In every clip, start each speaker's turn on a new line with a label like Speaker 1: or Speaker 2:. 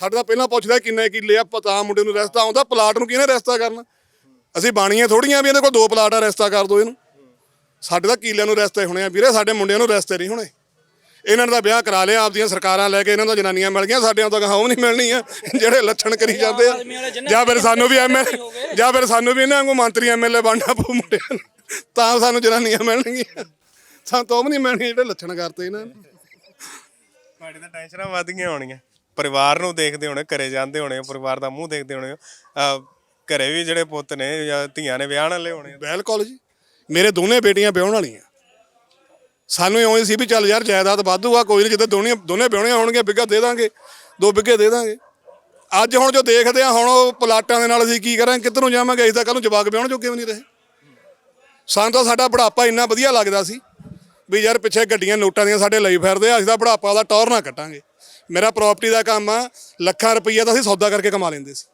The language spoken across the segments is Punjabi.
Speaker 1: ਸਾਡੇ ਤਾਂ ਪਹਿਲਾਂ ਪੁੱਛਦਾ ਕਿੰਨੇ ਕਿੱਲੇ ਆ ਪਤਾ ਮੁੰਡੇ ਨੂੰ ਰਸਤਾ ਆਉਂਦਾ ਪਲਾਟ ਨੂੰ ਕਿਹਨੇ ਰਸਤਾ ਕਰਨਾ? ਅਸੀਂ ਬਾਣੀਆਂ ਥੋੜੀਆਂ ਵੀ ਇਹਦੇ ਕੋਲ ਦੋ ਪਲਾਟ ਆ ਰਸਤਾ ਕਰ ਦੋ ਇਹਨੂੰ। ਸਾਡੇ ਤਾਂ ਕਿੱਲਿਆਂ ਨੂੰ ਰਸਤੇ ਹੋਣੇ ਆ ਵੀਰੇ ਸਾਡੇ ਮੁੰਡਿਆਂ ਨੂੰ ਰਸਤੇ ਨਹੀਂ ਹੋਣੇ। ਇਹਨਾਂ ਨੇ ਤਾਂ ਵਿਆਹ ਕਰਾ ਲਿਆ ਆਪਦੀਆਂ ਸਰਕਾਰਾਂ ਲੈ ਕੇ ਇਹਨਾਂ ਤੋਂ ਜਨਾਨੀਆਂ ਮਿਲ ਗਈਆਂ ਸਾਡਿਆਂ ਤੋਂ ਕਹਾਉ ਨਹੀਂ ਮਿਲਣੀ ਆ ਜਿਹੜੇ ਲੱਛਣ ਕਰੀ ਜਾਂਦੇ ਆ। ਜਾਂ ਫਿਰ ਸਾਨੂੰ ਵੀ ਐਮਐਲ ਜਾਂ ਫਿਰ ਸਾਨੂੰ ਵੀ ਇਹਨਾਂ ਵਾਂਗੂ ਮੰਤਰੀ ਐਮਐਲਏ ਬਣਨਾ ਪਊ ਮੁੰਡਿਆਂ ਨੂੰ ਤਾਂ ਸਾਨੂੰ ਜਨਾਨੀਆਂ ਮਿਲਣਗੀਆਂ। ਸਾਨੂੰ ਤਾਂ ਉਹ ਵੀ ਨਹੀਂ ਮਿਲਣੀਆਂ ਜਿਹੜੇ ਲੱਛਣ ਕਰਤੇ ਇਹਨਾਂ ਨੇ।
Speaker 2: ਤੁਹਾਡੇ ਤਾਂ ਟੈਨਸ਼ਨਾਂ ਵੱਧ ਗਈਆਂ ਹੋਣੀਆਂ। ਪਰਿਵਾਰ ਨੂੰ ਦੇਖਦੇ ਹੋਣੇ, ਘਰੇ ਜਾਂਦੇ ਹੋਣੇ, ਪਰਿਵਾਰ ਦਾ ਮੂੰਹ ਦੇਖਦੇ ਹੋਣੇ, ਅਹ, ਘਰੇ ਵੀ ਜਿਹੜੇ ਪੁੱਤ ਨੇ ਜਾਂ ਧੀਆਂ ਨੇ ਵਿਆਹਣ ਵਾਲੇ ਹੋਣੇ
Speaker 1: ਬਿਲਕੁਲ ਜੀ। ਮੇਰੇ ਦੋਨੇ ਬੇਟੀਆਂ ਵਿਆਹਣ ਵਾਲੀਆਂ। ਸਾਨੂੰ ਇਉਂ ਹੀ ਸੀ ਵੀ ਚੱਲ ਯਾਰ, ਜਾਇਦਾਦ ਵਾਧੂ ਆ, ਕੋਈ ਨਹੀਂ ਜਿੱਦਾਂ ਦੋਨੇ ਦੋਨੇ ਵਿਆਹਣੀਆਂ ਹੋਣਗੀਆਂ ਬਿੱਗਾ ਦੇ ਦਾਂਗੇ, ਦੋ ਬਿੱਗੇ ਦੇ ਦਾਂਗੇ। ਅੱਜ ਹੁਣ ਜੋ ਦੇਖਦੇ ਆ, ਹੁਣ ਉਹ ਪਲਾਟਾਂ ਦੇ ਨਾਲ ਅਸੀਂ ਕੀ ਕਰਾਂਗੇ ਕਿੱਧਰ ਨੂੰ ਜਾਵਾਂਗੇ? ਅਸੀਂ ਤਾਂ ਕੱਲ ਨੂੰ ਜਵਾਕ ਵਿਆਹਣ ਜੋਗੇ ਵੀ ਨਹੀਂ ਰਹੇ। ਸਾਨੂੰ ਤਾਂ ਸਾਡਾ ਬੁਢਾਪਾ ਇੰਨਾ ਵਧੀਆ ਲੱਗਦਾ ਸੀ ਵੀ ਯਾਰ, ਪਿੱਛੇ ਗੱਡੀਆਂ, ਨੋਟਾਂ ਦੀਆਂ ਸਾਡੇ ਲਈ ਫਿਰਦੇ ਆ, ਅਸੀਂ ਤਾਂ ਬੁਢਾਪਾ ਦਾ ਟੌਰ ਨਾ ਕੱਟਾਂਗੇ। ਮੇਰਾ ਪ੍ਰਾਪਰਟੀ ਦਾ ਕੰਮ ਆ ਲੱਖਾਂ ਰੁਪਈਆ ਤਾਂ ਅਸੀਂ ਸੌਦਾ ਕਰਕੇ ਕਮਾ ਲੈਂਦੇ ਸੀ।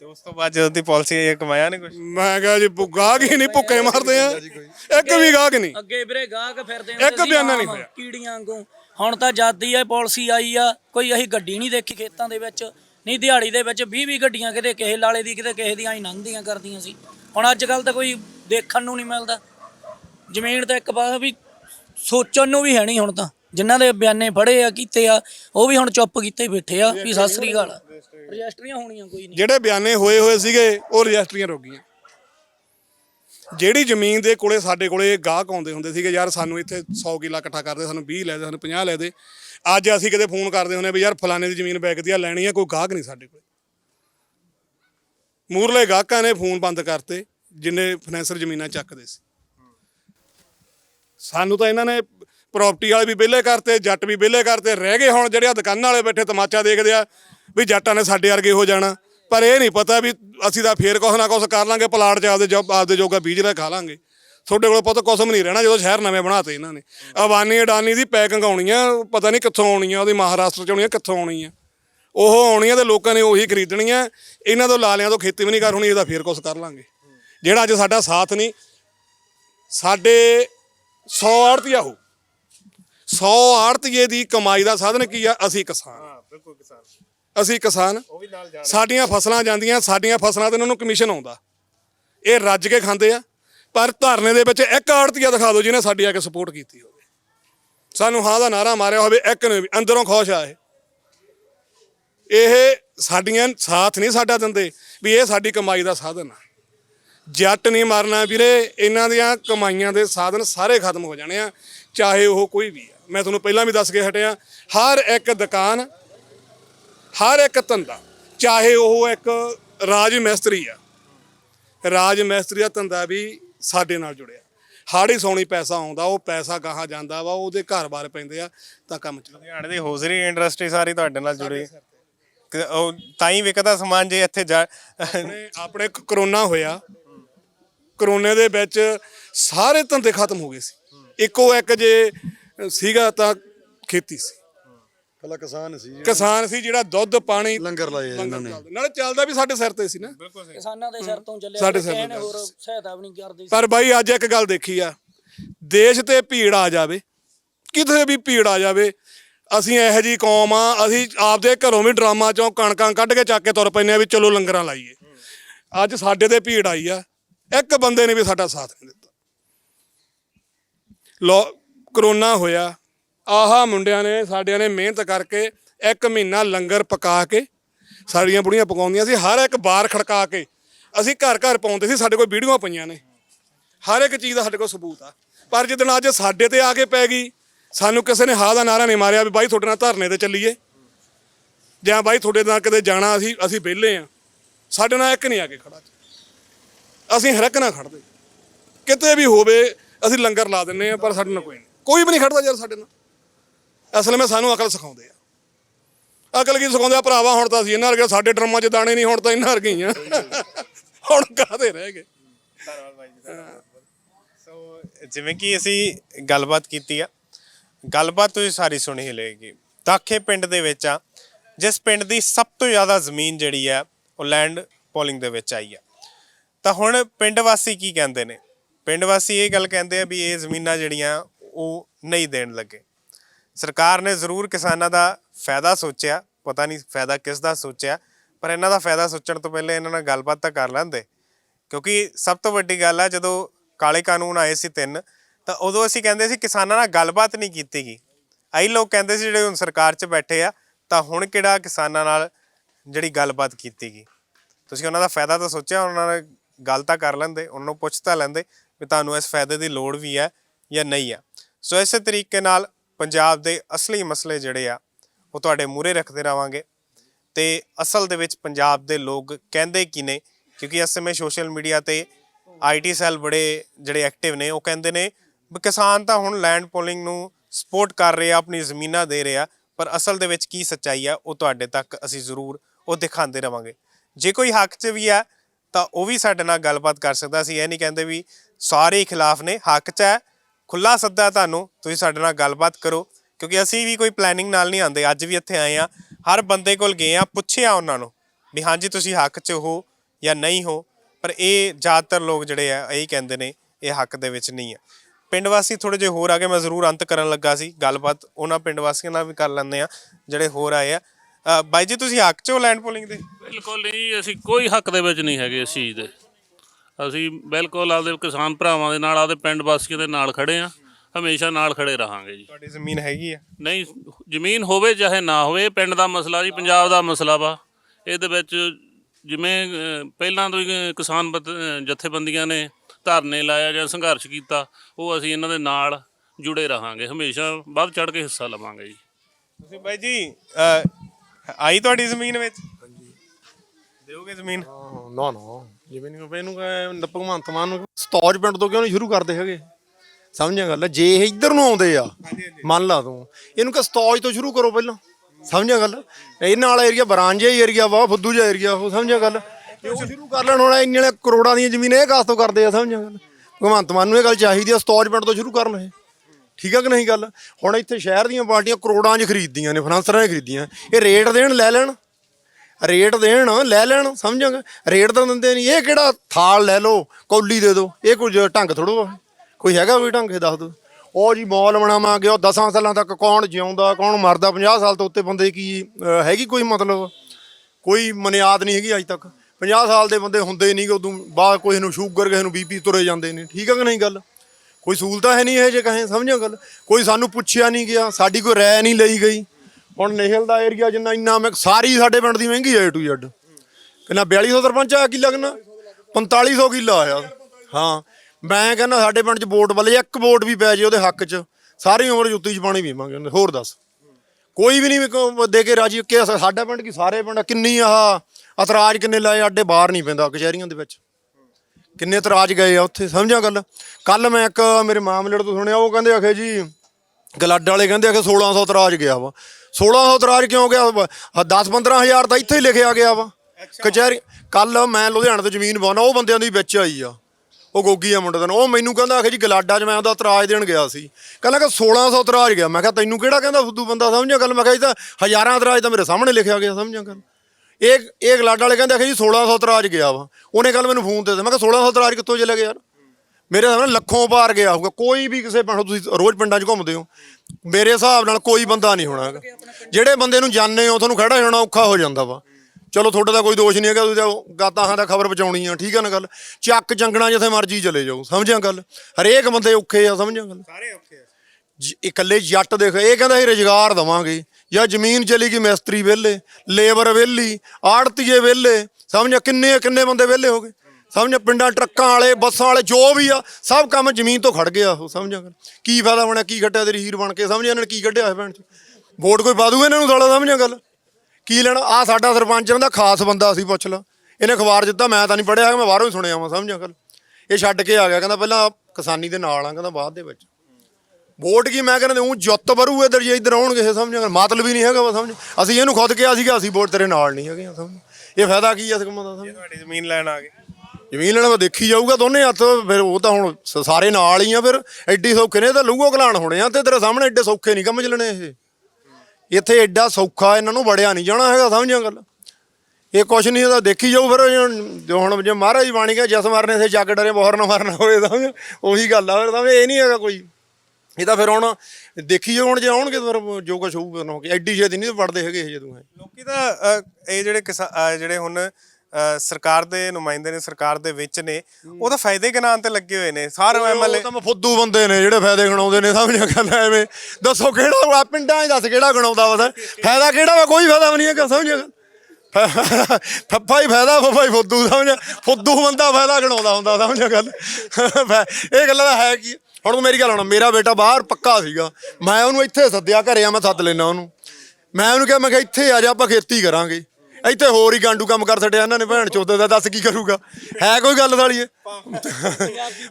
Speaker 2: ਤੇ ਉਸ ਤੋਂ ਬਾਅਦ ਜਦੋਂ ਦੀ ਪਾਲਿਸੀ ਇਹ ਕਮਾਇਆ ਨਹੀਂ ਕੁਝ
Speaker 1: ਮੈਂ ਕਿਹਾ ਜੀ ਭੁ- ਗਾਹਕ ਹੀ ਨਹੀਂ ਭੁੱਕੇ ਮਾਰਦੇ ਆ। ਇੱਕ ਵੀ ਗਾਹਕ ਨਹੀਂ
Speaker 3: ਅੱਗੇ ਵੀਰੇ ਗਾਹਕ ਫਿਰਦੇ
Speaker 1: ਇੱਕ
Speaker 3: ਹੁੰਦੇ ਸੀ
Speaker 1: ਬਿਆਨਾ ਨਹੀਂ
Speaker 3: ਆਮ,
Speaker 1: ਹੋਇਆ।
Speaker 3: ਕੀੜੀਆਂ ਵਾਂਗੂ। ਹੁਣ ਤਾਂ ਜਾਦੀ ਹੈ ਪਾਲਿਸੀ ਆਈ ਆ ਕੋਈ ਅਸੀਂ ਗੱਡੀ ਨਹੀਂ ਦੇਖੀ ਖੇਤਾਂ ਦੇ ਵਿੱਚ ਨਹੀਂ ਦਿਹਾੜੀ ਦੇ ਵਿੱਚ 20 20 ਗੱਡੀਆਂ ਕਿਤੇ ਕਿਸੇ ਲਾਲੇ ਦੀ ਕਿਤੇ ਕਿਸੇ ਦੀਆਂ ਹੀ ਲੰਘਦੀਆਂ ਕਰਦੀਆਂ ਸੀ। ਹੁਣ ਅੱਜ ਕੱਲ ਤਾਂ ਕੋਈ ਦੇਖਣ ਨੂੰ ਨਹੀਂ ਮਿਲਦਾ। ਜ਼ਮੀਨ ਤਾਂ ਇੱਕ ਪਾਸੇ ਵੀ ਸੋਚਣ ਨੂੰ ਵੀ ਹੈ ਨਹੀਂ ਹੁਣ ਤਾਂ। ਜਿਨ੍ਹਾਂ ਦੇ ਬਿਆਨੇ ਫੜੇ ਆ, ਕੀਤੇ ਆ, ਉਹ ਵੀ ਹੁਣ ਚੁੱਪ ਕੀਤੇ ਬੈਠੇ ਆ, ਵੀ ਸਤਿ ਸ੍ਰੀ ਅਕਾਲ ਰਜਿਸਟਰੀਆਂ ਹੋਣੀਆਂ ਕੋਈ ਨਹੀਂ।
Speaker 1: ਜਿਹੜੇ ਬਿਆਨੇ ਹੋਏ ਹੋਏ ਸੀਗੇ, ਉਹ ਰਜਿਸਟਰੀਆਂ ਰੁਕ ਗਈਆਂ ਜਿਹੜੀ ਜ਼ਮੀਨ ਦੇ ਕੋਲੇ, ਸਾਡੇ ਕੋਲੇ ਗਾਹਕ ਆਉਂਦੇ ਹੁੰਦੇ ਸੀਗੇ, ਯਾਰ ਸਾਨੂੰ ਇੱਥੇ 100 ਕਿੱਲਾ ਇਕੱਠਾ ਕਰਦੇ ਸਾਨੂੰ 20 ਲੈ ਦੇ, ਸਾਨੂੰ 50 ਲੈ ਦੇ। ਅੱਜ ਅਸੀਂ ਕਿਤੇ ਫੋਨ ਕਰਦੇ ਹੁੰਦੇ ਵੀ ਯਾਰ ਫਲਾਣੇ ਦੀ ਜ਼ਮੀਨ ਵਿਕਦੀ ਆ, ਲੈਣੀ ਆ, ਕੋਈ ਗਾਹਕ ਨਹੀਂ ਸਾਡੇ ਕੋਲੇ। ਮੂਰਲੇ ਗਾਹਕਾਂ ਨੇ ਫੋਨ ਬੰਦ ਕਰਤੇ, ਜਿੰਨੇ ਫਾਈਨੈਂਸਰ ਜ਼ਮੀਨਾਂ ਚੱਕਦੇ ਸੀ। ਸਾਨੂੰ ਤਾਂ ਇਹਨਾਂ ਨੇ ਪ੍ਰਾਪਰਟੀ ਵਾਲੇ ਵੀ ਵਿਹਲੇ ਕਰਤੇ, ਜੱਟ ਵੀ ਵਿਹਲੇ ਕਰਤੇ, ਰਹਿ ਗਏ ਹੁਣ ਜਿਹੜੇ ਆ ਦੁਕਾਨਾਂ ਵਾਲੇ ਬੈਠੇ ਤਮਾਚਾ ਦੇਖਦੇ ਆ ਵੀ ਜੱਟਾਂ ਨੇ ਸਾਡੇ ਵਰਗੇ ਹੋ ਜਾਣਾ। ਪਰ ਇਹ ਨਹੀਂ ਪਤਾ ਵੀ ਅਸੀਂ ਤਾਂ ਫੇਰ ਕੁਛ ਨਾ ਕੁਛ ਕਰ ਲਾਂਗੇ, ਪਲਾਟ 'ਚ ਆਪਦੇ ਜੋ ਆਪਦੇ ਜੋਗਾ ਬੀਜ ਲੈ ਖਾ ਲਾਂਗੇ। ਤੁਹਾਡੇ ਕੋਲ ਪਤਾ ਕੁਸਮ ਨਹੀਂ ਰਹਿਣਾ ਜਦੋਂ ਸ਼ਹਿਰ ਨਵੇਂ ਬਣਾਤੇ ਇਹਨਾਂ ਨੇ। ਅਵਾਨੀ ਅਡਾਨੀ ਦੀ ਪੈਕਿੰਗ ਆਉਣੀ ਆ ਪਤਾ ਨਹੀਂ ਕਿੱਥੋਂ ਆਉਣੀ ਆ ਉਹਦੀ ਮਹਾਰਾਸ਼ਟਰ 'ਚ ਆਉਣੀ ਆ ਕਿੱਥੋਂ ਆਉਣੀ ਆ ਉਹ ਆਉਣੀ ਆ ਤੇ ਲੋਕਾਂ ਨੇ ਉਹੀ ਖਰੀਦਣੀ ਆ ਇਹਨਾਂ ਤੋਂ ਲਾਲਿਆਂ ਤੋਂ ਖੇਤੀ ਵੀ ਨਹੀਂ ਕਰ ਹੋਣੀ ਇਹਦਾ ਫੇਰ ਕੁਛ ਕਰ ਲਾਂਗੇ। ਜਿਹੜਾ ਅੱਜ ਸਾਡਾ ਸਾਥ ਨਹੀਂ, ਸਾਡੇ 100 ਆੜਤੀਆ ਹੋ। 100 ਆੜਤੀਏ ਦੀ ਕਮਾਈ ਦਾ ਸਾਧਨ ਕੀ ਆ? ਅਸੀਂ ਕਿਸਾਨ।
Speaker 2: ਹਾਂ ਬਿਲਕੁਲ ਕਿਸਾਨ।
Speaker 1: ਅਸੀਂ ਕਿਸਾਨ।
Speaker 2: ਉਹ ਵੀ ਨਾਲ ਜਾਣ।
Speaker 1: ਸਾਡੀਆਂ ਫਸਲਾਂ ਜਾਂਦੀਆਂ ਸਾਡੀਆਂ ਫਸਲਾਂ ਤੇ ਉਹਨਾਂ ਨੂੰ ਕਮਿਸ਼ਨ ਆਉਂਦਾ। ਇਹ ਰੱਜ ਕੇ ਖਾਂਦੇ ਆ। ਪਰ ਧਰਨੇ ਦੇ ਵਿੱਚ ਇੱਕ ਆੜਤੀਆ ਦਿਖਾ ਦਿਓ ਜਿਹਨੇ ਸਾਡੀ ਆ ਕੇ ਸਪੋਰਟ ਕੀਤੀ ਹੋਵੇ। ਸਾਨੂੰ ਹਾਂ ਦਾ ਨਾਰਾ ਮਾਰਿਆ ਹੋਵੇ ਇੱਕ ਨੇ ਵੀ ਅੰਦਰੋਂ ਖੁਸ਼ ਆ ਇਹ। ਇਹ ਸਾਡੀਆਂ ਸਾਥ ਨਹੀਂ ਸਾਡਾ ਦਿੰਦੇ ਵੀ ਇਹ ਸਾਡੀ ਕਮਾਈ ਦਾ ਸਾਧਨ ਆ। ਜੱਟ ਨਹੀਂ ਮਰਨਾ ਵੀਰੇ ਇਹਨਾਂ ਦੀਆਂ ਕਮਾਈਆਂ ਦੇ ਸਾਧਨ ਸਾਰੇ ਖਤਮ ਹੋ ਜਾਣੇ ਆ ਚਾਹੇ ਉਹ ਕੋਈ ਵੀ ਮੈਂ ਤੁਹਾਨੂੰ ਪਹਿਲਾਂ ਵੀ ਦੱਸ ਕੇ ਹਟਿਆ ਹਰ ਇੱਕ ਦੁਕਾਨ ਹਰ ਇੱਕ ਧੰਦਾ ਚਾਹੇ ਉਹ ਇੱਕ ਰਾਜ ਮਿਸਤਰੀ ਆ ਰਾਜ ਮਿਸਤਰੀ ਦਾ ਧੰਦਾ ਵੀ ਸਾਡੇ ਨਾਲ ਜੁੜਿਆ। ਹਾੜੀ ਸੌਣੀ ਪੈਸਾ ਆਉਂਦਾ ਉਹ ਪੈਸਾ ਗਾਹਾਂ ਜਾਂਦਾ ਵਾ ਉਹਦੇ ਘਰ-ਬਾਰ ਪੈਂਦੇ ਆ ਤਾਂ ਕੰਮ ਚੱਲਦਾ।
Speaker 2: ਲੁਧਿਆਣੇ ਦੀ ਹੌਜ਼ਰੀ ਇੰਡਸਟਰੀ ਸਾਰੀ ਤੁਹਾਡੇ ਨਾਲ ਜੁੜੀ। ਕਿ ਉਹ ਤਾਂ ਹੀ ਵਿਕਦਾ ਸਮਾਨ ਜੇ ਇੱਥੇ ਜਾ
Speaker 1: ਆਪਣੇ ਆਪਣੇ ਕਰੋਨਾ ਹੋਇਆ। ਕਰੋਨੇ ਦੇ ਵਿੱਚ ਸਾਰੇ ਧੰਦੇ ਖਤਮ ਹੋ ਗਏ ਸੀ। ਇੱਕੋ ਇੱਕ ਜੇ ਸੀਗਾ ਤਾਂ ਖੇਤੀ ਸੀ।
Speaker 4: ਕੱਲਾ ਕਿਸਾਨ ਸੀ ਜੀ।
Speaker 1: ਕਿਸਾਨ ਸੀ ਜਿਹੜਾ ਦੁੱਧ ਪਾਣੀ
Speaker 4: ਲੰਗਰ ਲਾਏ ਆ ਇਹਨਾਂ ਨੇ।
Speaker 1: ਨਾਲੇ ਚੱਲਦਾ ਵੀ ਸਾਡੇ ਸਿਰ ਤੇ ਸੀ ਨਾ।
Speaker 3: ਕਿਸਾਨਾਂ ਦੇ ਸਿਰ ਤੋਂ ਚੱਲਿਆ
Speaker 1: ਸਾਡੇ ਸਿਰ ਤੋਂ
Speaker 3: ਹੋਰ ਸਹਾਇਤਾ ਵੀ ਨਹੀਂ ਕਰਦੀ
Speaker 1: ਪਰ ਬਾਈ ਅੱਜ ਇੱਕ ਗੱਲ ਦੇਖੀ ਆ। ਦੇਸ਼ ਤੇ ਭੀੜ ਆ ਜਾਵੇ ਕਿਤੇ ਵੀ ਭੀੜ ਆ ਜਾਵੇ ਅਸੀਂ ਇਹੋ ਜੀ ਕੌਮ ਆ ਅਸੀਂ ਆਪਦੇ ਘਰੋਂ ਵੀ ਡਰਾਮਾ ਚੋਂ ਕਣਕਾਂ ਕੱਢ ਕੇ ਚੱਕ ਕੇ ਤੁਰ ਪੈਨੇ ਆ ਵੀ ਚਲੋ ਲੰਗਰਾਂ ਲਾਈਏ। ਅੱਜ ਸਾਡੇ ਤੇ ਭੀੜ ਆਈ ਆ। ਇੱਕ ਬੰਦੇ ਨੇ ਵੀ ਸਾਡਾ ਸਾਥ ਨਹੀਂ ਦਿੱਤਾ। ਲੋ ਕਰੋਨਾ ਹੋਇਆ। ਆਹਾ ਮੁੰਡਿਆਂ ਨੇ, ਸਾਡਿਆਂ ਨੇ ਮਿਹਨਤ ਕਰਕੇ ਇੱਕ ਮਹੀਨਾ ਲੰਗਰ ਪਕਾ ਕੇ, ਸਾਡੀਆਂ ਬੁੜੀਆਂ ਪਕਾਉਂਦੀਆਂ ਸੀ, ਹਰ ਇੱਕ ਬਾਰ ਖੜਕਾ ਕੇ। ਅਸੀਂ ਘਰ ਘਰ ਪਾਉਂਦੇ ਸੀ, ਸਾਡੇ ਕੋਲ ਵੀਡੀਓਆਂ ਪਈਆਂ ਨੇ। ਹਰ ਇੱਕ ਚੀਜ਼ ਦਾ ਸਾਡੇ ਕੋਲ ਸਬੂਤ ਆ। ਪਰ ਜਿੱਦਣ ਅੱਜ ਸਾਡੇ ਤੇ ਆ ਕੇ ਪੈ ਗਈ, ਸਾਨੂੰ ਕਿਸੇ ਨੇ ਹਾਂ ਦਾ ਨਾਰਾ ਨਹੀਂ ਮਾਰਿਆ ਵੀ ਬਾਈ ਤੁਹਾਡੇ ਨਾਲ ਧਰਨੇ ਤੇ ਚੱਲੀਏ। ਜਾਂ ਬਾਈ ਤੁਹਾਡੇ ਨਾਲ ਕਿਤੇ ਜਾਣਾ, ਅਸੀਂ ਅਸੀਂ ਵਿਹਲੇ ਆ। ਸਾਡੇ ਨਾਲ ਇੱਕ ਨਹੀਂ ਆ ਕੇ ਖੜਾ। ਅਸੀਂ ਹਰ ਇੱਕ ਨਾਲ ਖੜਦੇ। ਕਿਤੇ ਵੀ ਹੋਵੇ, ਅਸੀਂ ਲੰਗਰ ਲਾ ਦਿੰਨੇ ਆ, ਪਰ ਸਾਡੇ ਨਾਲ ਕੋਈ ਨਹੀਂ। ਕੋਈ ਵੀ ਨਹੀਂ ਖੜਦਾ ਯਾਰ ਸਾਡੇ ਨਾਲ। ਅਸਲ ਵਿੱਚ ਸਾਨੂੰ ਅਕਲ ਸਿਖਾਉਂਦੇ ਆ। ਅਕਲ ਕੀ ਸਿਖਾਉਂਦੇ ਆ? ਭਰਾਵਾ ਹੁਣ ਤਾਂ ਅਸੀਂ ਇਹਨਾਂ ਵਰਗੇ ਸਾਡੇ ਡਰਮਾਂ 'ਚ ਦਾਣੇ ਨਹੀਂ, ਹੁਣ ਤਾਂ ਇਹਨਾਂ ਵਰਗੀਆਂ ਹੁਣ ਕਾਹਦੇ ਰਹਿ ਗਏ?
Speaker 2: ਧੰਨਵਾਦ ਬਾਈ ਜੀ, ਧੰਨਵਾਦ। ਸੋ, ਜਿਵੇਂ ਕਿ ਅਸੀਂ ਗੱਲਬਾਤ ਕੀਤੀ ਆ, ਗੱਲਬਾਤ ਤੁਸੀਂ ਸਾਰੀ ਸੁਣੀ ਹੀ ਲਏਗੀ ਦਾਖੇ ਪਿੰਡ ਦੇ ਵਿੱਚ ਆ, ਜਿਸ ਪਿੰਡ ਦੀ ਸਭ ਤੋਂ ਜ਼ਿਆਦਾ ਜ਼ਮੀਨ ਜਿਹੜੀ ਆ, ਉਹ ਲੈਂਡ ਪੋਲਿੰਗ ਦੇ ਵਿੱਚ ਆਈ ਆ। ਤਾਂ ਹੁਣ ਪਿੰਡ ਵਾਸੀ ਕੀ ਕਹਿੰਦੇ ਨੇ? ਪਿੰਡ ਵਾਸੀ ਇਹ ਗੱਲ ਕਹਿੰਦੇ ਆ ਵੀ ਇਹ ਜ਼ਮੀਨਾਂ ਜਿਹੜੀਆਂ ਉਹ ਨਹੀਂ ਦੇਣ ਲੱਗੇ। ਸਰਕਾਰ ਨੇ ਜ਼ਰੂਰ ਕਿਸਾਨਾਂ ਦਾ ਫਾਇਦਾ ਸੋਚਿਆ, ਪਤਾ ਨਹੀਂ ਫਾਇਦਾ ਕਿਸ ਦਾ ਸੋਚਿਆ, ਪਰ ਇਹਨਾਂ ਦਾ ਫਾਇਦਾ ਸੋਚਣ ਤੋਂ ਪਹਿਲੇ ਇਹਨਾਂ ਨਾਲ ਗੱਲਬਾਤ ਤਾਂ ਕਰ ਲੈਂਦੇ। ਕਿਉਂਕਿ ਸਭ ਤੋਂ ਵੱਡੀ ਗੱਲ ਆ, ਜਦੋਂ ਕਾਲੇ ਕਾਨੂੰਨ ਆਏ ਸੀ ਤਿੰਨ, ਤਾਂ ਉਦੋਂ ਅਸੀਂ ਕਹਿੰਦੇ ਸੀ ਕਿਸਾਨਾਂ ਨਾਲ ਗੱਲਬਾਤ ਨਹੀਂ ਕੀਤੀ ਗਈ। ਆਈ ਲੋਕ ਕਹਿੰਦੇ ਸੀ ਜਿਹੜੇ ਹੁਣ ਸਰਕਾਰ 'ਚ ਬੈਠੇ ਆ, ਤਾਂ ਹੁਣ ਕਿਹੜਾ ਕਿਸਾਨਾਂ ਨਾਲ ਜਿਹੜੀ ਗੱਲਬਾਤ ਕੀਤੀ ਗਈ। ਤੁਸੀਂ ਉਹਨਾਂ ਦਾ ਫਾਇਦਾ ਤਾਂ ਸੋਚਿਆ, ਉਹਨਾਂ ਨਾਲ ਗੱਲ ਤਾਂ ਕਰ ਲੈਂਦੇ, ਉਹਨਾਂ ਨੂੰ ਪੁੱਛ ਤਾਂ ਲੈਂਦੇ ਵੀ ਤੁਹਾਨੂੰ ਇਸ ਫਾਇਦੇ ਦੀ ਲੋੜ ਵੀ ਹੈ ਜਾਂ ਨਹੀਂ ਆ। ਸੋ ਇਸੇ ਤਰੀਕੇ ਨਾਲ ਪੰਜਾਬ ਦੇ ਅਸਲੀ ਮਸਲੇ ਜਿਹੜੇ ਆ, ਉਹ ਤੁਹਾਡੇ ਮੂਹਰੇ ਰੱਖਦੇ ਰਵਾਂਗੇ ਤੇ ਅਸਲ ਦੇ ਵਿੱਚ ਪੰਜਾਬ ਦੇ ਲੋਕ ਕਹਿੰਦੇ ਕੀ ਨੇ, ਕਿਉਂਕਿ ਇਸ ਸਮੇਂ ਸੋਸ਼ਲ ਮੀਡੀਆ ਤੇ ਆਈਟੀ ਸੈੱਲ ਬੜੇ ਜਿਹੜੇ ਐਕਟਿਵ ਨੇ, ਉਹ ਕਹਿੰਦੇ ਨੇ ਵੀ ਕਿਸਾਨ ਤਾਂ ਹੁਣ ਲੈਂਡ ਪੋਲਿੰਗ ਨੂੰ ਸਪੋਰਟ ਕਰ ਰਹੇ ਆ ਆਪਣੀ ਜ਼ਮੀਨਾਂ ਦੇ ਰਹੇ ਆ ਪਰ ਅਸਲ ਦੇ ਵਿੱਚ ਕੀ ਸੱਚਾਈ ਆ, ਉਹ ਤੁਹਾਡੇ ਤੱਕ ਅਸੀਂ ਜ਼ਰੂਰ ਉਹ ਦਿਖਾਉਂਦੇ ਰਵਾਂਗੇ ਜੇ ਕੋਈ ਹੱਕ 'ਚ ਵੀ ਆ, ਤਾਂ ਉਹ ਵੀ ਸਾਡੇ ਨਾਲ ਗੱਲਬਾਤ ਕਰ ਸਕਦਾ। ਸੀ ਇਹ ਨਹੀਂ ਕਹਿੰਦੇ ਵੀ ਸਾਰੇ ਹੀ ਖਿਲਾਫ ਨੇ, ਹੱਕ 'ਚ ਹੈ ਖੁੱਲਾ ਸੱਦਾ ਤੁਹਾਨੂੰ, ਤੁਸੀਂ ਸਾਡੇ ਨਾਲ ਗੱਲਬਾਤ ਕਰੋ, ਕਿਉਂਕਿ ਅਸੀਂ ਵੀ ਕੋਈ ਪਲੈਨਿੰਗ ਨਾਲ ਨਹੀਂ ਆਉਂਦੇ, ਅੱਜ ਵੀ ਇੱਥੇ ਆਏ ਆ ਹਰ ਬੰਦੇ ਕੋਲ ਗਏ ਆ ਪੁੱਛਿਆ ਉਹਨਾਂ ਨੂੰ ਵੀ ਹਾਂਜੀ, ਤੁਸੀਂ ਹੱਕ 'ਚ ਹੋ ਜਾਂ ਨਹੀਂ ਹੋ, ਪਰ ਇਹ ਜ਼ਿਆਦਾਤਰ ਲੋਕ ਜਿਹੜੇ ਆ, ਇਹੀ ਕਹਿੰਦੇ ਨੇ, ਇਹ ਹੱਕ ਦੇ ਵਿੱਚ ਨਹੀਂ ਆ। ਪਿੰਡ ਵਾਸੀ ਥੋੜੇ ਜਿਹੇ ਹੋਰ ਆ ਗਏ, ਮੈਂ ਜ਼ਰੂਰ ਅੰਤ ਕਰਨ ਲੱਗਾ ਸੀ, ਗੱਲਬਾਤ ਉਹਨਾਂ ਪਿੰਡ ਵਾਸੀਆਂ ਨਾਲ ਵੀ ਕਰ ਲੈਂਦੇ ਆ ਜਿਹੜੇ ਹੋਰ ਆਏ ਆ। ਬਾਈ ਜੀ, ਤੁਸੀਂ ਹੱਕ 'ਚ ਹੋ ਲੈਂਡ ਪੋਲਿੰਗ ਦੇ?
Speaker 5: ਬਿਲਕੁਲ ਨਹੀਂ, ਅਸੀਂ ਕੋਈ ਹੱਕ ਦੇ ਵਿੱਚ ਨਹੀਂ ਹੈਗੇ ਇਸ ਚੀਜ਼ ਦੇ। ਅਸੀਂ ਬਿਲਕੁਲ ਆਪਦੇ ਕਿਸਾਨ ਭਰਾਵਾਂ ਦੇ ਨਾਲ ਆਪਦੇ ਪਿੰਡ ਵਾਸੀਆਂ ਦੇ ਨਾਲ ਖੜੇ ਆ ਹਮੇਸ਼ਾ ਨਾਲ ਖੜੇ ਰਹਾਂਗੇ ਜੀ।
Speaker 2: ਤੁਹਾਡੀ ਜ਼ਮੀਨ ਹੈਗੀ ਆ?
Speaker 5: ਨਹੀਂ ਜ਼ਮੀਨ ਹੋਵੇ ਚਾਹੇ ਨਾ ਹੋਵੇ ਇਹ ਪਿੰਡ ਦਾ ਮਸਲਾ ਜੀ ਪੰਜਾਬ ਦਾ ਮਸਲਾ ਵਾ। ਇਹਦੇ ਵਿੱਚ ਜਿਵੇਂ ਪਹਿਲਾਂ ਤੋਂ ਹੀ ਕਿਸਾਨ ਬਤ- ਜਥੇਬੰਦੀਆਂ ਨੇ ਧਰਨੇ ਲਾਇਆ ਜਾਂ ਸੰਘਰਸ਼ ਕੀਤਾ ਉਹ ਅਸੀਂ ਇਹਨਾਂ ਦੇ ਨਾਲ ਜੁੜੇ ਰਹਾਂਗੇ। ਹਮੇਸ਼ਾ ਵੱਧ ਚੜ ਕੇ ਹਿੱਸਾ ਲਵਾਂਗੇ ਜੀ।
Speaker 2: ਤੁਸੀਂ ਬਾਈ ਜੀ ਆਈ ਤੁਹਾਡੀ ਜ਼ਮੀਨ ਵਿੱਚ? ਦਿਓਗੇ ਜ਼ਮੀਨ?
Speaker 4: ਨਾ ਨਾ। ਜਿਵੇਂ ਨਹੀਂ ਪਏ ਇਹਨੂੰ ਕਹੇ ਭਗਵੰਤ ਮਾਨ ਨੂੰ ਸਤੌਜ ਪਿੰਡ ਤੋਂ ਕਿਉਂ ਨਹੀਂ ਸ਼ੁਰੂ ਕਰਦੇ ਹੈਗੇ? ਸਮਝਿਆ ਗੱਲ? ਜੇ ਇਹ ਇੱਧਰ ਨੂੰ ਆਉਂਦੇ ਆ ਮੰਨ ਲਾ ਤੂੰ। ਇਹਨੂੰ ਕਿ ਸਤੌਜ ਤੋਂ ਸ਼ੁਰੂ ਕਰੋ ਪਹਿਲਾਂ। ਸਮਝਿਆ ਗੱਲ? ਇਹਨਾਂ ਵਾਲਾ ਏਰੀਆ ਬਰਾਂਜੇ ਏਰੀਆ ਵਾ ਫੁੱਦੂ ਜਿਹਾ ਏਰੀਆ ਉਹ ਸਮਝਿਆ ਗੱਲ? ਇਹ ਉਹ ਸ਼ੁਰੂ ਕਰ ਲੈਣ ਹੁਣ ਇੰਨੇ ਕਰੋੜਾਂ ਦੀਆਂ ਜ਼ਮੀਨਾਂ ਇਹ ਕਾਸ ਤੋਂ ਕਰਦੇ ਆ ਸਮਝਿਆ ਗੱਲ? ਭਗਵੰਤ ਮਾਨ ਨੂੰ ਇਹ ਗੱਲ ਚਾਹੀਦੀ ਆ ਸਤੌਜ ਪਿੰਡ ਤੋਂ ਸ਼ੁਰੂ ਕਰਨ ਇਹ ਠੀਕ ਆ ਕਿ ਨਹੀਂ ਗੱਲ? ਹੁਣ ਇੱਥੇ ਸ਼ਹਿਰ ਦੀਆਂ ਪਾਰਟੀਆਂ ਕਰੋੜਾਂ 'ਚ ਖਰੀਦਦੀਆਂ ਨੇ ਫਰਾਂਸਰਾਂ ਨੇ ਖਰੀਦੀਆਂ। ਇਹ ਰੇਟ ਦੇਣ ਲੈ ਲੈਣ। ਰੇਟ ਦੇਣ, ਲੈ ਲੈਣ, ਸਮਝਾਂਗਾ? ਰੇਟ ਤਾਂ ਦਿੰਦੇ ਨਹੀਂ। ਇਹ ਕਿਹੜਾ ਥਾਲ ਲੈ ਲਓ, ਕੌਲੀ ਦੇ ਦਿਓ। ਇਹ ਕੁਝ ਢੰਗ ਥੋੜੋ ਆ। ਕੋਈ ਹੈਗਾ ਕੋਈ ਢੰਗ, ਇਹ ਦੱਸ ਦਿਓ। ਉਹ ਜੀ ਮੌਲ ਬਣਾਵਾਂਗੇ, ਉਹ 10 ਸਾਲਾਂ ਤੱਕ ਕੌਣ ਜਿਉਂਦਾ, ਕੌਣ ਮਰਦਾ? 50 ਸਾਲ ਤੋਂ ਉੱਤੇ ਬੰਦੇ ਕੀ ਹੈਗੀ ਕੋਈ ਮਤਲਬ? ਕੋਈ ਮਨਿਆਦ ਨਹੀਂ ਹੈਗੀ ਅੱਜ ਤੱਕ। 50 ਸਾਲ ਦੇ ਬੰਦੇ ਹੁੰਦੇ ਨਹੀਂ, ਉਦੋਂ ਬਾਅਦ ਕਿਸੇ ਨੂੰ ਸ਼ੂਗਰ, ਕਿਸੇ ਨੂੰ ਬੀਪੀ ਤੁਰੇ ਜਾਂਦੇ ਨੇ। ਠੀਕ ਹੈ ਕਿ ਨਹੀਂ ਗੱਲ? ਕੋਈ ਸਹੂਲਤਾਂ ਹੈ ਨਹੀਂ ਇਹ ਜੇ ਕਹੇ ਸਮਝਿਆ ਗੱਲ? ਕੋਈ ਸਾਨੂੰ ਪੁੱਛਿਆ ਨਹੀਂ ਗਿਆ, ਸਾਡੀ ਕੋਈ ਰਾਏ ਨਹੀਂ ਲਈ ਗਈ। ਹੁਣ ਨਹਿਲ ਦਾ ਏਰੀਆ ਜਿੰਨਾ ਇੰਨਾ ਮੈਂ ਸਾਰੀ ਸਾਡੇ ਪਿੰਡ ਦੀ ਮਹਿੰਗੀ ਹੈ ਟੂ ਜ਼ੈਡ ਕਹਿੰਦਾ 4200 ਸਰਪੰਚ ਆ ਕਿੱਲਾ ਕਿੰਨਾ 4500 ਕਿੱਲਾ ਆਇਆ ਹਾਂ। ਮੈਂ ਕਹਿੰਦਾ ਸਾਡੇ ਪਿੰਡ 'ਚ ਵੋਟ ਵਾਲੇ ਇੱਕ ਵੋਟ ਵੀ ਪੈ ਜੇ ਉਹਦੇ ਹੱਕ 'ਚ, ਸਾਰੀ ਉਮਰ ਜੁੱਤੀ 'ਚ ਪਾਣੀ ਪੀਵਾਂਗੇ ਉਹਨੇ। ਹੋਰ ਦੱਸ। ਕੋਈ ਵੀ ਨਹੀਂ ਦੇ ਕੇ ਰਾਜੀ ਕਿ ਸਾਡਾ ਪਿੰਡ ਕੀ ਸਾਰੇ ਪਿੰਡ ਕਿੰਨੀ ਆਹ ਇਤਰਾਜ਼ ਕਿੰਨੇ ਲਾਏ ਅੱਡੇ ਬਾਹਰ ਨਹੀਂ ਪੈਂਦਾ ਕਚਹਿਰੀਆਂ ਦੇ ਵਿੱਚ। ਕਿੰਨੇ ਇਤਰਾਜ਼ ਗਏ ਆ ਉੱਥੇ, ਸਮਝਿਆ ਗੱਲ? ਕੱਲ ਮੈਂ ਇੱਕ ਮੇਰੇ ਮਾਮਲੇੜ ਤੋਂ ਸੁਣਿਆ, ਉਹ ਕਹਿੰਦੇ ਆਖੇ ਜੀ ਗਲੱਡ ਵਾਲੇ ਕਹਿੰਦੇ ਆਖੇ 1600 ਇਤਰਾਜ਼ ਗਿਆ ਵਾ। 1600 ਇਤਰਾਜ਼ ਕਿਉਂ ਗਿਆ? 10 15000 ਤਾਂ ਇੱਥੇ ਹੀ ਲਿਖਿਆ ਗਿਆ ਵਾ। ਕਚਹਿਰੀ ਕੱਲ ਮੈਂ ਲੁਧਿਆਣੇ ਤੋਂ ਜ਼ਮੀਨ ਬਾਉਣਾ ਉਹ ਬੰਦਿਆਂ ਦੀ ਵਿੱਚ ਆਈ ਆ। ਉਹ ਗੋਗੀ ਆ ਮੁੰਡੇ ਦਾ। ਉਹ ਮੈਨੂੰ ਕਹਿੰਦਾ ਆਖੇ ਜੀ ਗਲਾਡਾ 'ਚ ਮੈਂ ਉਹਦਾ ਇਤਰਾਜ਼ ਦੇਣ ਗਿਆ ਸੀ। ਕਹਿੰਦਾ ਕਿ 1600 ਇਤਰਾਜ਼ ਗਿਆ। ਮੈਂ ਕਿਹਾ ਤੈਨੂੰ ਕਿਹੜਾ ਕਹਿੰਦਾ ਫੁੱਦੂ ਬੰਦਾ ਸਮਝਿਆ ਗੱਲ? ਮੈਂ ਕਿਹਾ ਇਹ ਤਾਂ ਹਜ਼ਾਰਾਂ ਇਤਰਾਜ਼ ਤਾਂ ਮੇਰੇ ਸਾਹਮਣੇ ਲਿਖਿਆ ਗਿਆ ਸਮਝਿਆ ਗੱਲ? ਇਹ ਇਹ ਗਲਾਡਾ ਵਾਲੇ ਕਹਿੰਦੇ ਆਖੇ ਜੀ 1600 ਇਤਰਾਜ਼ ਗਿਆ ਵਾ। ਉਹਨੇ ਕੱਲ ਮੈਨੂੰ ਫੋਨ ਦਿੱਤਾ। ਮੈਂ ਕਿਹਾ 1600 ਇਤਰਾਜ਼ ਕਿੱਥੋਂ ਚਲੇ ਗਿਆ ਯਾਰ? ਮੇਰੇ ਹਿਸਾਬ ਨਾਲ ਲੱਖੋਂ ਪਾਰ ਗਿਆ ਹੋਊਗਾ। ਕੋਈ ਵੀ ਕਿਸੇ ਪਿੰਡ ਤੁਸੀਂ ਰੋਜ਼ ਪਿੰਡਾਂ 'ਚ ਘੁੰਮਦੇ ਹੋ ਮੇਰੇ ਹਿਸਾਬ ਨਾਲ ਕੋਈ ਬੰਦਾ ਨਹੀਂ ਹੋਣਾ ਹੈਗਾ। ਜਿਹੜੇ ਬੰਦੇ ਨੂੰ ਜਾਣਦੇ ਹੋ ਤੁਹਾਨੂੰ ਖੜਾ ਹੋਣਾ ਔਖਾ ਹੋ ਜਾਂਦਾ ਵਾ। ਚਲੋ ਤੁਹਾਡੇ ਦਾ ਕੋਈ ਦੋਸ਼ ਨਹੀਂ ਹੈਗਾ ਤੁਸੀਂ ਤਾਂ ਗਾਤਾਂ ਦਾ ਖਬਰ ਪਹੁੰਚਾਉਣੀ ਆ ਠੀਕ ਆ ਨਾ ਗੱਲ? ਚੱਕ ਜੰਗਣਾ ਜਿੱਥੇ ਮਰਜ਼ੀ ਚਲੇ ਜਾਓ ਸਮਝਿਆ ਗੱਲ? ਹਰੇਕ ਬੰਦੇ ਔਖੇ ਆ ਸਮਝਿਆ ਗੱਲ?
Speaker 2: ਸਾਰੇ ਔਖੇ ਆ।
Speaker 4: ਇਕੱਲੇ ਜੱਟ ਦੇਖ ਇਹ ਕਹਿੰਦਾ ਅਸੀਂ ਰੁਜ਼ਗਾਰ ਦਵਾਂਗੇ ਜਾਂ ਜ਼ਮੀਨ ਚਲੀ ਗਈ ਮਿਸਤਰੀ ਵਿਹਲੇ ਲੇਬਰ ਵਿਹਲੀ ਆੜਤੀਏ ਵਿਹਲੇ ਸਮਝਿਆ? ਕਿੰਨੇ ਕਿੰਨੇ ਬੰਦੇ ਵਿਹਲੇ ਹੋ ਗਏ? ਸਮਝਿਆ ਪਿੰਡਾਂ ਟਰੱਕਾਂ ਵਾਲੇ, ਬੱਸਾਂ ਵਾਲੇ, ਜੋ ਵੀ ਆ, ਸਭ ਕੰਮ ਜ਼ਮੀਨ ਤੋਂ ਖੜ ਗਿਆ ਉਹ ਸਮਝਿਆ ਗੱਲ? ਕੀ ਫਾਇਦਾ ਬਣਿਆ, ਕੀ ਕੱਢਿਆ ਤੇਰੀ ਹੀਰ ਬਣ ਕੇ ਸਮਝਿਆ ਇਹਨਾਂ ਨੇ ਕੀ ਕੱਢਿਆ ਹੈ ਭੈਣ ਚ ਵੋਟ ਕੋਈ ਪਾ ਦੂਗਾ ਇਹਨਾਂ ਨੂੰ ਸਾਲਾ ਸਮਝਿਆ ਗੱਲ? ਕੀ ਲੈਣਾ? ਆ ਸਾਡਾ ਸਰਪੰਚ ਇਹਨਾਂ ਦਾ ਖਾਸ ਬੰਦਾ ਸੀ, ਪੁੱਛ ਲਾ। ਇਹਨੇ ਅਖਬਾਰ ਦਿੱਤਾ, ਮੈਂ ਤਾਂ ਨਹੀਂ ਪੜਿਆ ਹੈਗਾ, ਮੈਂ ਬਾਹਰੋਂ ਹੀ ਸੁਣਿਆ ਵਾਂ ਸਮਝਿਆ ਗੱਲ? ਇਹ ਛੱਡ ਕੇ ਆ ਗਿਆ, ਕਹਿੰਦਾ ਪਹਿਲਾਂ ਕਿਸਾਨੀ ਦੇ ਨਾਲ ਆ, ਕਹਿੰਦਾ ਬਾਅਦ ਦੇ ਵਿੱਚ। ਵੋਟ ਕੀ, ਮੈਂ ਕਹਿੰਦਾ ਉਹ ਜੁੱਤ ਬਰੂ ਇਧਰ ਜੇ ਇਧਰ ਆਉਣਗੇ, ਇਹ ਸਮਝ ਮਤਲਬ ਹੀ ਨਹੀਂ ਹੈਗਾ ਵਾ, ਸਮਝ? ਅਸੀਂ ਇਹਨੂੰ ਖੁਦ ਕਿਹਾ ਸੀਗਾ, ਅਸੀਂ ਵੋਟ ਤੇਰੇ ਨਾਲ ਨਹੀਂ ਹੈਗੇ ਸਮਝ? ਇਹ ਫਾਇਦਾ ਕੀ ਆ ਇਸ ਕੰਮਾਂ ਦਾ, ਸਮਝ?
Speaker 2: ਤੁਹਾਡੀ ਜ਼ਮੀਨ ਲੈਣ ਆ ਗਏ।
Speaker 4: ਜ਼ਮੀਨ ਲੈਣਾ ਤਾਂ ਦੇਖੀ ਜਾਊਗਾ ਦੋਨੇ ਹੱਥ ਫਿਰ ਉਹ ਤਾਂ ਹੁਣ ਸ- ਸਾਰੇ ਨਾਲ ਹੀ ਆ ਫਿਰ ਐਡੀ ਸੌਖੇ ਨੇ ਇਹ ਤਾਂ ਲੂਗੋ ਘਲਾਣ ਹੋਣੇ ਆ ਤੇ ਤੇਰੇ ਸਾਹਮਣੇ ਐਡੇ ਸੌਖੇ ਨਹੀਂ ਕੰਮ ਚੱਲਣੇ ਇਹ। ਇੱਥੇ ਐਡਾ ਸੌਖਾ ਇਹਨਾਂ ਨੂੰ ਵੜਿਆ ਨਹੀਂ ਜਾਣਾ ਹੈਗਾ ਸਮਝਿਆ ਗੱਲ? ਇਹ ਕੁਛ ਨਹੀਂ ਇਹਦਾ ਦੇਖੀ ਜਾਊ ਫਿਰ ਜੋ ਹੁਣ ਜੇ ਮਹਾਰਾਜ ਬਾਣੀ ਗਿਆ ਜਿਸ ਮਰਨੇ ਸੇ ਜੱਗ ਡਰੇ ਬੋਹਰ ਨਾ ਮਾਰਨਾ ਹੋਵੇ ਸਮਝ ਉਹੀ ਗੱਲ ਆ ਫਿਰ ਤਾਂ ਸਮਝ ਇਹ ਨਹੀਂ ਹੈਗਾ ਕੋਈ। ਇਹ ਤਾਂ ਫਿਰ ਹੁਣ ਦੇਖੀ ਜਾਊ ਹੁਣ ਜੇ ਆਉਣਗੇ ਤਾਂ ਫਿਰ ਜੋ ਕੁਛ ਹੋਊਗਾ ਨਾ ਐਡੀ ਛੇਤੀ ਨਹੀਂ ਵੜਦੇ ਹੈਗੇ ਇਹ ਜਦੋਂ ਇਹ
Speaker 2: ਲੋਕੀ ਤਾਂ ਅ, ਇਹ ਜਿਹੜੇ ਕਿਸਾ- ਅ, ਜਿਹੜੇ ਹੁਣ ਸਰਕਾਰ ਦੇ ਨੁਮਾਇੰਦੇ ਨੇ ਸਰਕਾਰ ਦੇ ਵਿੱਚ ਨੇ ਉਹ ਤਾਂ ਫਾਇਦੇ ਗਿਨਾਉਣ ਤੇ ਲੱਗੇ ਹੋਏ ਨੇ। ਸਾਰੇ ਐਮਐਲਏ
Speaker 4: ਉਹ ਤਾਂ ਫੁੱਦੂ ਬੰਦੇ ਨੇ ਜਿਹੜੇ ਫਾਇਦੇ ਗਣਾਉਂਦੇ ਨੇ ਸਮਝਿਆ ਗੱਲ ਐਵੇਂ। ਦੱਸੋ ਕਿਹੜਾ ਵਾ ਪਿੰਡਾਂ 'ਚ ਦੱਸ ਕਿਹੜਾ ਗਣਾਉਂਦਾ ਵਾ ਫਾਇਦਾ ਕਿਹੜਾ ਵਾ? ਕੋਈ ਫਾਇਦਾ ਨਹੀਂ ਹੈਗਾ ਸਮਝਿਆ ਗੱਲ ਫੱਫਾ ਹੀ ਫਾਇਦਾ ਫੱਫਾ ਹੀ ਫੁੱਦੂ ਸਮਝਿਆ ਫੁੱਦੂ ਬੰਦਾ ਫਾਇਦਾ ਗਣਾਉਂਦਾ ਹੁੰਦਾ ਸਮਝਿਆ ਗੱਲ। ਇਹ ਗੱਲਾਂ ਦਾ ਹੈ ਕੀ? ਹੁਣ ਤੂੰ ਮੇਰੀ ਗੱਲ ਹੁਣ ਮੇਰਾ ਬੇਟਾ ਬਾਹਰ ਪੱਕਾ ਸੀਗਾ। ਮੈਂ ਉਹਨੂੰ ਇੱਥੇ ਸੱਦਿਆ ਘਰੇ ਆ ਮੈਂ ਸੱਦ ਲੈਣਾ ਉਹਨੂੰ। ਮੈਂ ਉਹਨੂੰ ਕਿਹਾ ਮੈਂ ਕਿਹਾ ਇੱਥੇ ਆ ਜਾ ਆਪਾਂ ਖੇਤੀ ਕਰਾਂਗੇ। ਇੱਥੇ ਹੋਰ ਹੀ ਗਾਂਡੂ ਕੰਮ ਕਰ ਛੱਡਿਆ ਇਹਨਾਂ ਨੇ ਭੈਣ ਚੋਦ ਦਾ ਦੱਸ ਕੀ ਕਰੂਗਾ? ਹੈ ਕੋਈ ਗੱਲ ਸਾਲੀ ਇਹ?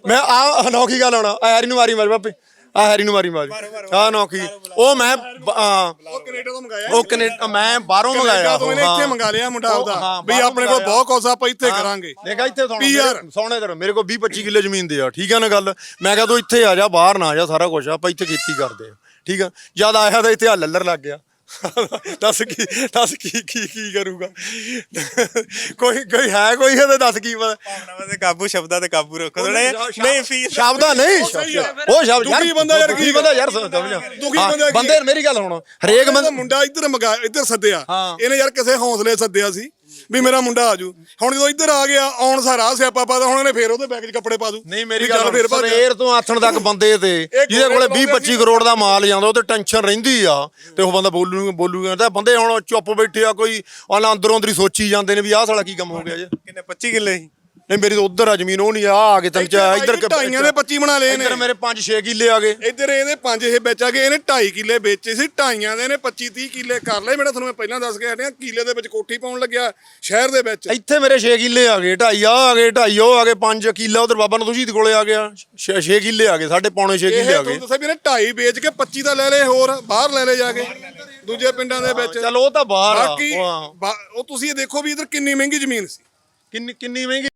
Speaker 4: ਮੈਂ ਆ ਅਨੋਖੀ ਗੱਲ ਹੋਣਾ? ਆ ਹੈਰੀ ਨੂੰ ਮਾਰੀ ਮਾਰੀ ਬਾਪੇ। ਆ ਹੈਰੀ ਨੂੰ ਮਾਰੀ ਮਾਰੀ। ਆ ਅਨੋਖੀ ਉਹ ਮੈਂ
Speaker 1: ਉਹ ਕੈਨੇਡਾ ਤੋਂ ਮੰਗਾਇਆ।
Speaker 4: ਉਹ ਕੈਨੇਡਾ ਮੈਂ ਬਾਹਰੋਂ ਮੰਗਾਇਆ।
Speaker 1: ਤੋਂ ਇਹਨੇ
Speaker 4: ਹਾਂ।
Speaker 1: ਇੱਥੇ ਮੰਗਾ ਲਿਆ ਮੁੰਡਾ
Speaker 4: ਉਹ,
Speaker 1: ਆਪਦਾ।
Speaker 4: ਹਾਂ,
Speaker 1: ਵੀ
Speaker 4: ਬਾਹਰੋਂ
Speaker 1: ਆਪਣੇ ਕੋਲ। ਬਹੁਤ ਆ ਆਪਾਂ ਇੱਥੇ ਕਰਾਂਗੇ।
Speaker 4: ਦੇਖਾ ਇੱਥੇ ਸੁਣ ਸੁਣ ਇਧਰ ਮੇਰੇ ਕੋਲ 20 25 ਕਿੱਲੇ ਜ਼ਮੀਨ ਦੇ ਆ। ਠੀਕ ਆ ਨਾ ਗੱਲ? ਮੈਂ ਕਿਹਾ ਤੂੰ ਇੱਥੇ ਆ ਜਾ ਬਾਹਰ ਨਾ ਆ ਜਾ ਸਾਰਾ ਕੁਝ ਆਪਾਂ ਇੱਥੇ ਖੇਤੀ ਕਰਦੇ ਆ। ਠੀਕ ਆ? ਜਦ ਆਇਆ ਤਾਂ ਇੱਥੇ ਆ ਲੱਲਰ ਲੱਗ ਗਿਆ। ਦੱਸ ਕੀ ਦੱਸ ਕੀ ਕੀ ਕੀ ਕਰੂਗਾ? ਕੋਈ ਕੋਈ ਹੈ ਕੋਈ ਇਹਦੇ? ਦੱਸ ਕੀ ਪਤਾ?
Speaker 2: ਭਾਵਨਾਵਾਂ ਤੇ ਕਾਬੂ ਸ਼ਬਦਾਂ ਤੇ ਕਾਬੂ ਰੱਖੋ ਥੋੜਾ ਨਹੀਂ ਫੀਲ
Speaker 4: ਸ਼ਬਦਾਂ ਨਹੀਂ। ਉਹ ਸ਼ਬਦ ਯਾਰ
Speaker 1: ਦੁਖੀ ਬੰਦਾ ਯਾਰ ਕੀ
Speaker 4: ਬੰਦਾ ਯਾਰ ਸਮਝ
Speaker 1: ਦੁਖੀ ਬੰਦਾ ਕੀ
Speaker 4: ਬੰਦੇ ਮੇਰੀ ਗੱਲ ਸੁਣ। ਹਰੇਕ
Speaker 1: ਮੁੰਡਾ ਇੱਧਰ ਮੰਗਾ ਇੱਧਰ ਸੱਦਿਆ। ਇਹਨੇ ਯਾਰ ਕਿਸੇ ਹੌਸਲੇ ਸੱਦਿਆ ਸੀ। ਵੀ ਮੇਰਾ ਮੁੰਡਾ ਆਜੂ ਹੁਣ ਜਦੋਂ ਇੱਧਰ ਆ ਗਿਆ ਆਉਣ ਸਾਰ ਆ ਸਿਆਪਾ ਪਾ ਹੁਣ ਇਹਨੇ ਫੇਰ ਉਹਦੇ ਬੈਗ 'ਚ ਕੱਪੜੇ ਪਾ ਦੂ।
Speaker 4: ਨਹੀਂ ਮੇਰੀ ਗੱਲ
Speaker 1: ਫੇਰ ਭੱਜ
Speaker 4: ਸਵੇਰ ਤੋਂ ਆਥਣ ਤੱਕ ਬੰਦੇ ਤੇ ਜਿਹਦੇ ਕੋਲੇ 20 25 ਕਰੋੜ ਦਾ ਮਾਲ ਜਾਂਦਾ ਉਹ ਤੇ ਟੈਨਸ਼ਨ ਰਹਿੰਦੀ ਆ। ਤੇ ਉਹ ਬੰਦਾ ਬੋਲੂ ਬੋਲੂਗਾ ਤਾਂ ਬੰਦੇ ਹੁਣ ਚੁੱਪ ਬੈਠੇ ਆ ਕੋਈ ਉਹਨਾਂ ਅੰਦਰੋਂ ਅੰਦਰੀ ਸੋਚੀ ਜਾਂਦੇ ਨੇ ਵੀ ਆਹ ਸਾਲਾ ਕੀ ਕੰਮ ਹੋ ਗਿਆ ਜੇ।
Speaker 2: ਕਿੰਨੇ 25 ਕਿੱਲੇ ਸੀ?
Speaker 4: ਨਹੀਂ ਮੇਰੀ ਤਾਂ ਉਧਰ ਆ ਜ਼ਮੀਨ ਉਹ ਨਹੀਂ ਆ ਆ ਕੇ ਤਨ ਚ ਇੱਧਰ
Speaker 1: ਢਾਈਆਂ ਦੇ 25 ਬਣਾ ਲਏ ਨੇ
Speaker 4: ਇੱਧਰ ਮੇਰੇ 5 6 ਕਿੱਲੇ ਆ ਗਏ।
Speaker 1: ਇੱਧਰ ਇਹਦੇ ਪੰਜ ਇਹ ਵੇਚ ਆ ਗਏ ਇਹਨੇ 2.5 ਕਿੱਲੇ ਵੇਚੇ ਸੀ ਢਾਈਆਂ ਦੇ ਨੇ 25 30 ਕਿੱਲੇ ਕਰ ਲਏ। ਮੇਰਾ ਤੁਹਾਨੂੰ ਮੈਂ ਪਹਿਲਾਂ ਦੱਸ ਕੇ ਹਟਿਆ ਕਿੱਲੇ ਦੇ ਵਿੱਚ ਕੋਠੀ ਪਾਉਣ ਲੱਗਿਆ ਸ਼ਹਿਰ ਦੇ ਵਿੱਚ।
Speaker 4: ਇੱਥੇ ਮੇਰੇ 6 ਕਿੱਲੇ ਆ ਗਏ ਢਾਈ ਆ ਆ ਗਏ ਢਾਈ ਉਹ ਆ ਗਏ 5 ਕਿੱਲਾ ਉਧਰ ਬਾਬਾ ਸ਼ਹੀਦ ਕੋਲੇ ਆ ਗਿਆ 6 ਕਿੱਲੇ ਆ ਗਏ ਸਾਡੇ ਪੌਣੇ 6
Speaker 1: ਇਹ
Speaker 4: ਕਿੱਲੇ ਆ ਗਏ।
Speaker 1: ਦੱਸਿਆ ਵੀ ਇਹਨੇ 2.5 ਵੇਚ ਕੇ 25 ਦਾ ਲੈ ਲਏ ਹੋਰ ਬਾਹਰ ਲੈ ਲਏ ਜਾ ਕੇ ਦੂਜੇ ਪਿੰਡਾਂ ਦੇ ਵਿੱਚ।
Speaker 4: ਚਲ ਉਹ ਤਾਂ ਬਾਹਰ ਆ
Speaker 1: ਬਾਕੀ ਉਹ ਤੁਸੀਂ ਇਹ ਦੇਖੋ ਵੀ ਇਧਰ ਕਿੰਨੀ ਮਹਿੰਗੀ ਜ਼ਮੀਨ ਸੀ।
Speaker 4: ਕਿੰਨੀ ਕਿੰਨੀ ਮਹਿੰਗੀ